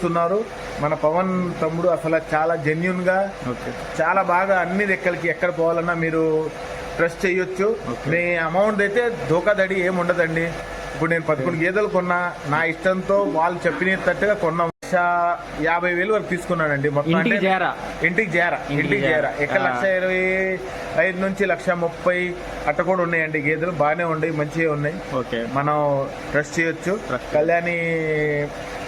చూపిస్తున్నారు మన పవన్ తమ్ముడు అసలు చాలా జెన్యున్గా ఓకే. చాలా బాగా అన్ని దగ్గరికి ఎక్కడ పోవాలన్నా మీరు ట్రస్ట్ చేయొచ్చు. మీ అమౌంట్ అయితే ధోకాదడి ఏమి ఉండదండి. ఇప్పుడు నేను పదకొండు గేదెలు కొన్నా నా ఇష్టంతో వాళ్ళు చెప్పినట్టుగా కొన్నా. లక్ష యాభై వేలు వరకు తీసుకున్నానండి. మొత్తం ఇంటికి చేరా? ఇంటికి చేర. ఇంటికి చేర. ఎక్కడ. లక్ష ఇరవై ఐదు నుంచి లక్ష ముప్పై అట్ట కూడా ఉన్నాయండి గేదెలు. బాగానే ఉన్నాయి మంచిగా ఉన్నాయి. ఓకే. మనం ట్రస్ట్ చేయొచ్చు. కళ్యాణి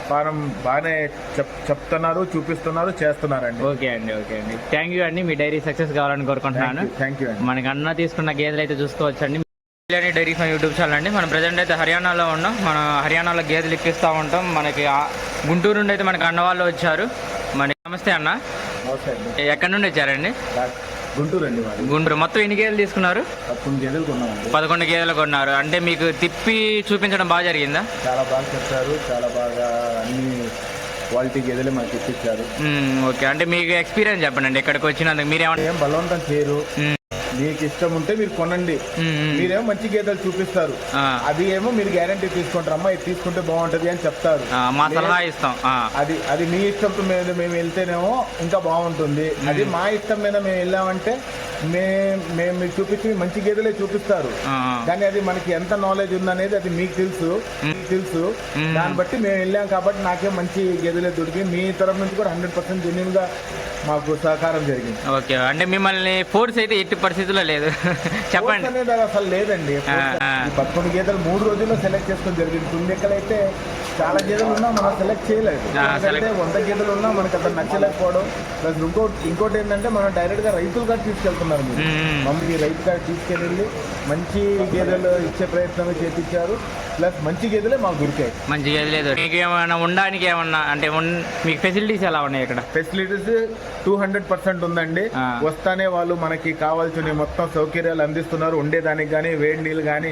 ఫారం బాగానే చెప్ చెప్తున్నారు చూపిస్తున్నారు చేస్తున్నారండి. ఓకే అండి ఓకే అండి. థ్యాంక్ యూ అండి. మీ డైరీ సక్సెస్ కావాలని కోరుకుంటున్నాను. థ్యాంక్ యూ అండి. మనకి అన్న తీసుకున్న గేదెలు అయితే చూసుకోవచ్చండి. Kalyani dairy farm YouTube channel అండి. మనం ప్రజెంట్ అయితే హర్యానాలో ఉన్నాం. మనం హర్యానాలో గేదెలు ఎక్కిస్తూ ఉంటాం. మనకి గుంటూరు నుండి అయితే మనకి అన్న వాళ్ళు వచ్చారు. మన నమస్తే అన్న. ఎక్కడి నుండి వచ్చారండి? గుంటూరు అండి గుంటూరు. మొత్తం ఎన్ని గేదెలు తీసుకున్నారు? పదకొండు గేదెలు కొన్నామండి. పదకొండు గేదెలు కొన్నారు. అంటే మీకు తిప్పి చూపించడం బాగా జరిగిందా? చాలా బాగా చెప్పారు. చాలా బాగా అన్ని క్వాలిటీ గేదెలే మనకి ఇప్పించారు ఓకే. అంటే మీకు ఎక్స్పీరియన్స్ చెప్పండి అండి. ఇక్కడికి వచ్చినందుకు మీరేమన్నా ఏం బలవంతం చేయరు. మీకు ఇష్టం ఉంటే మీరు కొనండి. మీరేమో మంచి గేదెలు చూపిస్తారు. అది ఏమో మీరు గ్యారంటీ తీసుకుంటారు. అమ్మా ఇది తీసుకుంటే బాగుంటది అని చెప్తారు. మా సలహా ఇస్తాం. అది అది మీ ఇష్టంతో మీద మేము వెళ్తేనేమో ఇంకా బాగుంటుంది. అది మా ఇష్టం మీద మేము వెళ్ళామంటే మే మేము మీకు చూపించి మంచి గేదెలే చూపిస్తారు. కానీ అది మనకి ఎంత నాలెడ్జ్ ఉందనేది అది మీకు తెలుసు. మీకు తెలుసు. మ్మ్. దాన్ని బట్టి మేము వెళ్ళాం కాబట్టి నాకే మంచి గేదెలే దొరికి మీ తరఫు నుంచి కూడా హండ్రెడ్ పర్సెంట్ జెన్యున్గా మాకు సహకారం జరిగింది. ఓకే అంటే మిమ్మల్ని ఫోర్స్ అయితే ఎట్టి పరిస్థితుల్లో లేదు. చెప్పండి. అనేది అసలు లేదండి. పదకొండు గేదెలు మూడు రోజుల్లో సెలెక్ట్ చేసుకొని జరిగింది. కొన్ని ఎక్కడైతే చాలా గేదెలు ఉన్నా మనం సెలెక్ట్ చేయలేదు. ఎందుకంటే వంద గేదెలు ఉన్నా మనకి అక్కడ నచ్చలేకపోవడం. ప్లస్ ఇంకోటి ఇంకోటి ఏంటంటే మనం డైరెక్ట్గా రైతులు కాడ తీసుకెళ్తున్నారు మీరు మ్మ్. మమ్మల్ని రైతు కాడ తీసుకెళ్ళి మంచి గేదెలు ఇచ్చే ప్రయత్నం చేపించారు. ప్లస్ మంచి గేదెలే మాకు దొరికాయి. మంచి గేదె లేదు మీకు ఏమైనా ఉండడానికి ఏమన్నా అంటే మీకు ఫెసిలిటీస్ ఎలా ఉన్నాయి ఇక్కడ? ఫెసిలిటీస్ టూ హండ్రెడ్ పర్సెంట్ ఉందండి. వస్తానే వాళ్ళు మనకి కావాల్సిన మొత్తం సౌకర్యాలు అందిస్తున్నారు. ఉండేదానికి కానీ వేడి నీళ్ళు కానీ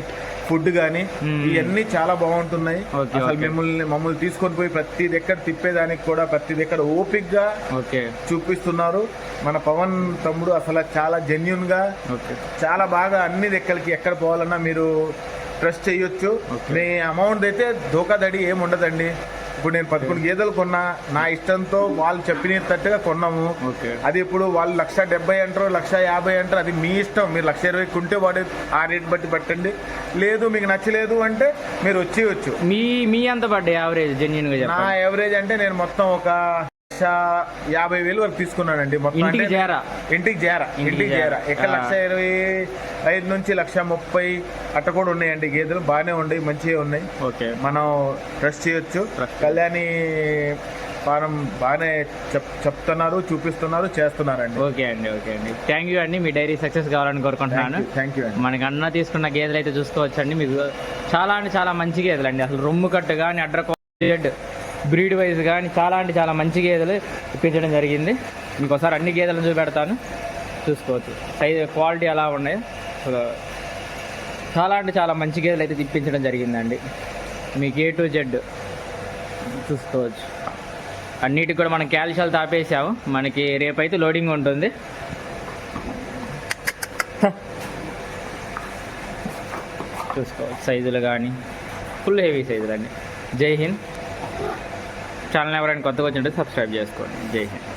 ఫుడ్ కానీ. ఇవన్నీ చాలా బాగుంటున్నాయి అసలు. మిమ్మల్ని మమ్మల్ని తీసుకొని పోయి ప్రతి దగ్గర తిప్పేదానికి కూడా ప్రతి దగ్గర ఓపిక్గా ఓకే చూపిస్తున్నారు మన పవన్ తమ్ముడు అసలు చాలా జెన్యున్గా ఓకే చాలా బాగా అన్ని దగ్గరికి ఎక్కడ పోవాలన్నా మీరు ట్రస్ట్ చేయొచ్చు. మీ అమౌంట్ అయితే ధోకాదడి ఏమి ఉండదండి ఇప్పుడు నేను పదకొండు గేదెలు కొన్నా నా ఇష్టంతో వాళ్ళు చెప్పినట్టుగా కొన్నాము. ఓకే. అది ఇప్పుడు వాళ్ళు లక్ష డెబ్బై అంటారు లక్ష యాభై అంటారు. అది మీ ఇష్టం మీరు లక్ష ఇరవై కుంటే వాడు ఆ రేట్ బట్టి పెట్టండి. లేదు మీకు నచ్చలేదు అంటే మీరు వచ్చేయచ్చు. మీ మీ ఎంత పడ్డాయి యావరేజ్ జెన్యున్గా నా యావరేజ్ అంటే నేను మొత్తం ఒక లక్ష యాభై వేలు వరకు తీసుకున్నానండి మొత్తం ఇంటికి చేరా ఇంటికి చేర ఇంటికి చేర ఆ. లక్ష ఇరవై ఐదు నుంచి లక్ష ముప్పై అట్ట కూడా ఉన్నాయండి గేదెలు. బాగానే ఉన్నాయి మంచిగా ఉన్నాయి. ఓకే. మనం ట్రస్ట్ చేయొచ్చు. కళ్యాణి ఫారం బాగానే చెప్ చెప్తున్నారు చూపిస్తున్నారు చేస్తున్నారండి. ఓకే అండి ఓకే అండి. థ్యాంక్ యూ అండి. మీ డైరీ సక్సెస్ కావాలని కోరుకుంటున్నాను. థ్యాంక్ యూ అండి. మనకి అన్న తీసుకున్న గేదెలు అయితే చూసుకోవచ్చండి. మీకు చాలా అంటే చాలా మంచి గేదెలు అండి అసలు రొమ్ము కట్టు కానీ అడ్ర బ్రీడ్ వైజ్ కానీ చాలా అంటే చాలా మంచి గేదెలు ఇప్పించడం జరిగింది. మీకు ఒకసారి అన్ని గేదెలను చూపెడతాను. చూసుకోవచ్చు. సైజ్ క్వాలిటీ ఎలా ఉన్నాయి. చాలా అంటే చాలా మంచి గేదెలు అయితే ఇప్పించడం జరిగిందండి. మీకు ఏ టు జెడ్ చూసుకోవచ్చు. అన్నిటికి కూడా మనం క్యాల్షియాలు తాపేసాము. మనకి రేపైతే లోడింగ్ ఉంటుంది. చూసుకోవచ్చు. సైజులు కానీ ఫుల్ హెవీ సైజులు అండి. జై హింద్. ఛానల్ ఎవరైనా కొత్తగా వచ్చింటే సబ్స్క్రైబ్ చేసుకోండి జై హింద్